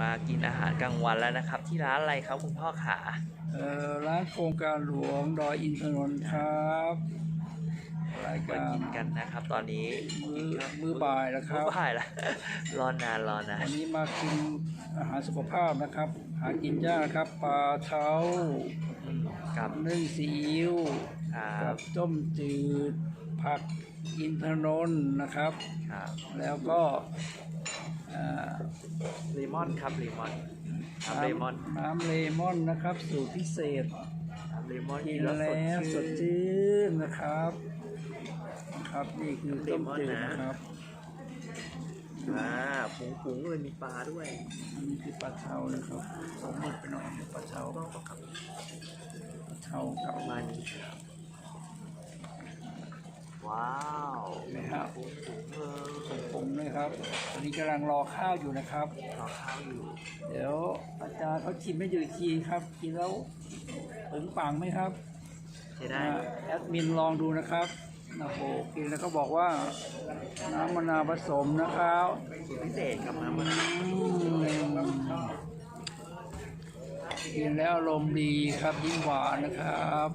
มากินอาหารกลางวันแล้วนะครับ ที่ร้านอะไรครับคุณพ่อขาเอ่อร้านโครงการหลวงดอยอินทนนท์ครับรายมาการกินกันนะครับ ตอนนี้มือมือบ่ายแล้วคไม่รับไหวแล้วรอนานรอนานวันนี้มากินอาหารสุขภาพนะครับ หากินยากนะครับปลาเท้าอืมกับนึ่งซีอิ๊วครักับบต้มจืด ผักอินทนนท์นะครับ ครับ แล้วก็เอ่อเล มอนครับเลมอนครับเลมอนน้ำเลมอนนะครับ สูตรพิเศษครับเลมอนกิกินนแล้วแล้วสสดดชื่นชื่นนะครับนะครับนี่คือต้มจืดเลมอนนะนะครับอ่าผงผงเลยมีปลาด้วยอันนี้คือปลาเทานะครับสมมืดไปหน่อยปลาเทาต้องกับปลาเทากับประมาณนี้ครับว้าวนะฮะผงผงเลย ผมนะครับตอนนี้กำลังรอข้าวอยู่นะครับ รอข้าวอยู่ เดี๋ยวอาจารย์เขาชิมให้ดูอีกทีครับกินแล้วถึงปังไหมครับใช้ได้อ่าแอดมินลองดูนะครับโอ้โหกินแล้วก็บอกว่า น้ำมะนาวผสมนะครับ สูตรพิเศษกับน้ำมันอืมกินแล้วอารมณ์ดีครับยิ่งหวานนะครับ